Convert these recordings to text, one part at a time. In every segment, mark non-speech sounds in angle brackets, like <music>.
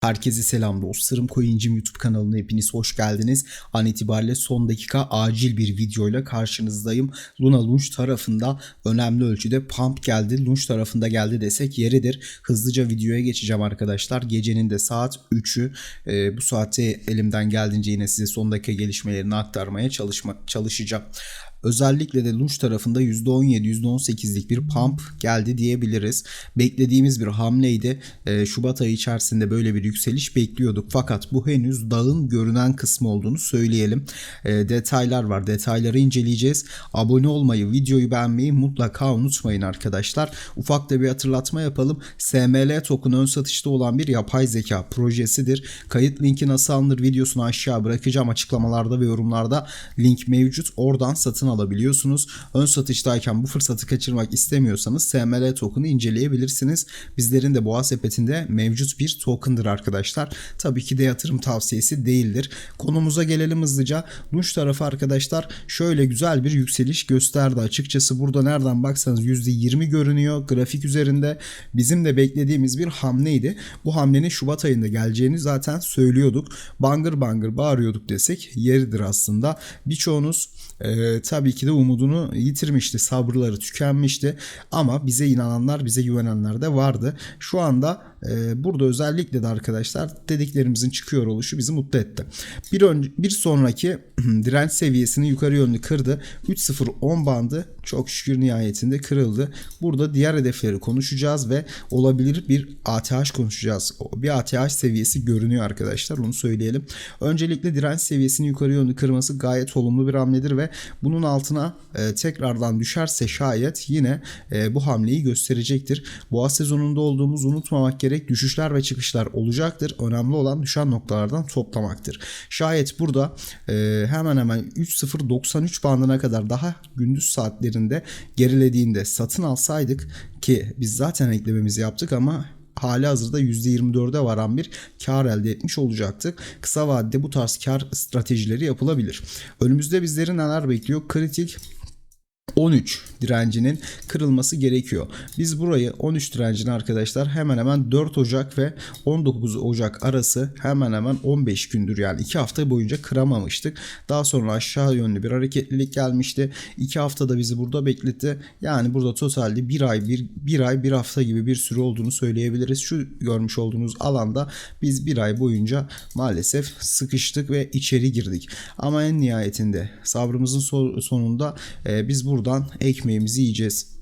Herkese selam dostlarım. Coincim YouTube kanalına hepiniz hoş geldiniz. An itibariyle son dakika acil bir videoyla karşınızdayım. Luna Launch tarafında önemli ölçüde pump geldi. Launch tarafında geldi desek yeridir. Hızlıca videoya geçeceğim arkadaşlar. Gecenin de saat 3'ü. Ee, bu saatte elimden geldiğince yine size son dakika gelişmelerini aktarmaya çalışma, çalışacağım. Özellikle de Lunch tarafında %17, %18'lik bir pump geldi diyebiliriz. Beklediğimiz bir hamleydi. Ee, Şubat ayı içerisinde böyle bir yükseliş bekliyorduk. Fakat bu henüz dağın görünen kısmı olduğunu söyleyelim. Ee, detaylar var. Detayları inceleyeceğiz. Abone olmayı, videoyu beğenmeyi mutlaka unutmayın arkadaşlar. Ufak da bir hatırlatma yapalım. SML token ön satışta olan bir yapay zeka projesidir. Kayıt linki nasıl alınır videosunu aşağı bırakacağım açıklamalarda ve yorumlarda link mevcut. Oradan satın alabiliyorsunuz. Ön satıştayken bu fırsatı kaçırmak istemiyorsanız SML token'ı inceleyebilirsiniz. Bizlerin de boğa sepetinde mevcut bir token'dır arkadaşlar. Tabii ki de yatırım tavsiyesi değildir. Konumuza gelelim hızlıca. Lunch tarafı arkadaşlar şöyle güzel bir yükseliş gösterdi. Açıkçası burada nereden baksanız %20 görünüyor grafik üzerinde. Bizim de beklediğimiz bir hamleydi. Bu hamlenin Şubat ayında geleceğini zaten söylüyorduk. Bangır bangır bağırıyorduk desek yeridir aslında. Birçoğunuz e, tabii ki de umudunu yitirmişti. Sabrları tükenmişti. Ama bize inananlar, bize güvenenler de vardı. Şu anda e, burada özellikle de arkadaşlar dediklerimizin çıkıyor oluşu bizi mutlu etti. Bir, ön, bir sonraki <clears throat> direnç seviyesini yukarı yönlü kırdı. 3.0-10 bandı çok şükür nihayetinde kırıldı. Burada diğer hedefleri konuşacağız ve olabilir bir ATH konuşacağız. Bir ATH seviyesi görünüyor arkadaşlar onu söyleyelim. Öncelikle direnç seviyesini yukarı yönlü kırması gayet olumlu bir hamledir ve bunun altına e, tekrardan düşerse şayet yine e, bu hamleyi gösterecektir. Boğa sezonunda olduğumuz unutmamak gerek düşüşler ve çıkışlar olacaktır. Önemli olan düşen noktalardan toplamaktır. Şayet burada e, hemen hemen 3.093 bandına kadar daha gündüz saatlerinde gerilediğinde satın alsaydık ki biz zaten eklememizi yaptık ama hali hazırda %24'e varan bir kar elde etmiş olacaktık. Kısa vadede bu tarz kar stratejileri yapılabilir. Önümüzde bizleri neler bekliyor? Kritik 13 direncinin kırılması gerekiyor. Biz burayı 13 direncini arkadaşlar hemen hemen 4 Ocak ve 19 Ocak arası hemen hemen 15 gündür yani 2 hafta boyunca kıramamıştık. Daha sonra aşağı yönlü bir hareketlilik gelmişti. 2 haftada bizi burada bekletti. Yani burada totalde 1 ay 1, 1 ay 1 hafta gibi bir süre olduğunu söyleyebiliriz. Şu görmüş olduğunuz alanda biz 1 ay boyunca maalesef sıkıştık ve içeri girdik. Ama en nihayetinde sabrımızın sonunda e, biz burada buradan ekmeğimizi yiyeceğiz.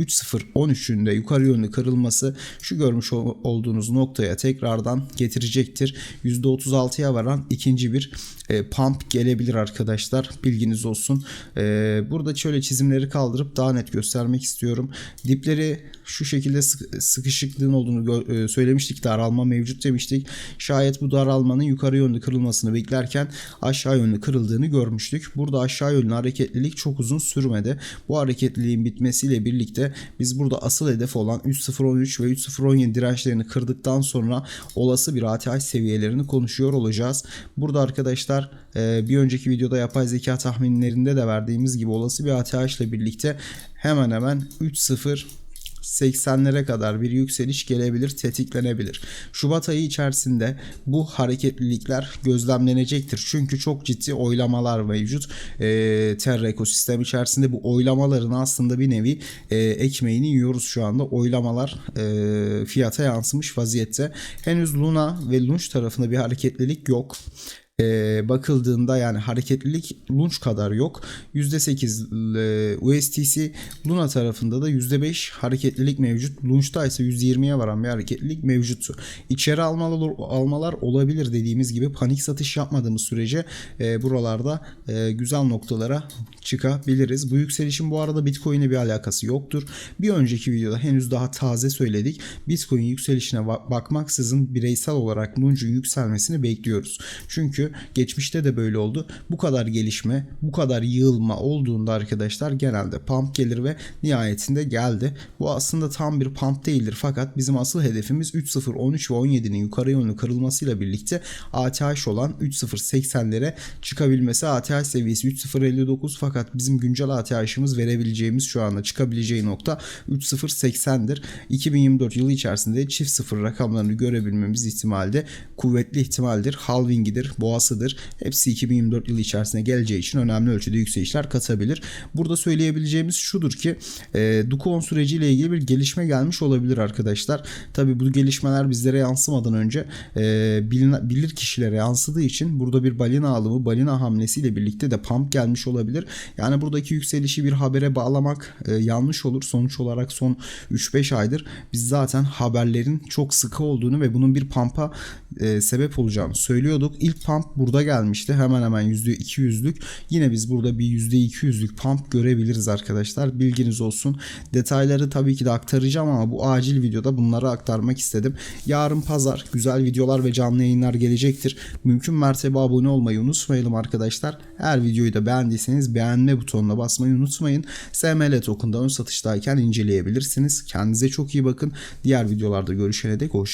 3.0-13'ün de yukarı yönlü kırılması şu görmüş olduğunuz noktaya tekrardan getirecektir. %36'ya varan ikinci bir e, pump gelebilir arkadaşlar. Bilginiz olsun. E, burada şöyle çizimleri kaldırıp daha net göstermek istiyorum. Dipleri şu şekilde sıkışıklığın olduğunu e, söylemiştik. Daralma mevcut demiştik. Şayet bu daralmanın yukarı yönlü kırılmasını beklerken aşağı yönlü kırıldığını görmüştük. Burada aşağı yönlü hareketlilik çok uzun sürmedi. Bu hareketliliğin bitmesiyle birlikte biz burada asıl hedef olan 3.013 ve 3.017 dirençlerini kırdıktan sonra olası bir ATH seviyelerini konuşuyor olacağız. Burada arkadaşlar e, bir önceki videoda yapay zeka tahminlerinde de verdiğimiz gibi olası bir ATH ile birlikte hemen hemen 3.0 80'lere kadar bir yükseliş gelebilir, tetiklenebilir. Şubat ayı içerisinde bu hareketlilikler gözlemlenecektir. Çünkü çok ciddi oylamalar mevcut. E, Terra ekosistem içerisinde bu oylamaların aslında bir nevi e, ekmeğini yiyoruz şu anda. Oylamalar e, fiyata yansımış vaziyette. Henüz Luna ve Lunch tarafında bir hareketlilik yok e, bakıldığında yani hareketlilik Launch kadar yok. %8 e, USTC Luna tarafında da %5 hareketlilik mevcut. Launch'ta ise %20'ye varan bir hareketlilik mevcut. İçeri almalar, almalar olabilir dediğimiz gibi panik satış yapmadığımız sürece e, buralarda e, güzel noktalara çıkabiliriz. Bu yükselişin bu arada Bitcoin'e bir alakası yoktur. Bir önceki videoda henüz daha taze söyledik. Bitcoin yükselişine bakmaksızın bireysel olarak Launch'un yükselmesini bekliyoruz. Çünkü Geçmişte de böyle oldu. Bu kadar gelişme, bu kadar yığılma olduğunda arkadaşlar genelde pump gelir ve nihayetinde geldi. Bu aslında tam bir pump değildir fakat bizim asıl hedefimiz 3.0, 13 ve 17'nin yukarı yönlü kırılmasıyla birlikte ATH olan 3.080'lere çıkabilmesi. ATH seviyesi 3.059 fakat bizim güncel ATH'ımız verebileceğimiz şu anda çıkabileceği nokta 3.080'dir. 2024 yılı içerisinde çift sıfır rakamlarını görebilmemiz ihtimalde kuvvetli ihtimaldir. Halving'idir, boğasıdır. Hepsi 2024 yılı içerisinde geleceği için önemli ölçüde yükselişler katabilir. Burada söyleyebileceğimiz şudur ki e, Dukuon süreciyle ilgili bir gelişme gelmiş olabilir arkadaşlar. Tabi bu gelişmeler bizlere yansımadan önce e, bilin, bilir kişilere yansıdığı için burada bir balina alımı, balina hamlesiyle birlikte de pump gelmiş olabilir. Yani buradaki yükselişi bir habere bağlamak e, yanlış olur. Sonuç olarak son 3-5 aydır biz zaten haberlerin çok sıkı olduğunu ve bunun bir pump'a e, sebep olacağını söylüyorduk. İlk pump burada gelmişti. Hemen hemen %200'lük. Yine biz burada bir %200'lük pump görebiliriz arkadaşlar. Bilginiz olsun. Detayları tabii ki de aktaracağım ama bu acil videoda bunları aktarmak istedim. Yarın pazar güzel videolar ve canlı yayınlar gelecektir. Mümkün mertebe abone olmayı unutmayalım arkadaşlar. Her videoyu da beğendiyseniz beğenme butonuna basmayı unutmayın. SML token'da ön satıştayken inceleyebilirsiniz. Kendinize çok iyi bakın. Diğer videolarda görüşene dek hoşçakalın.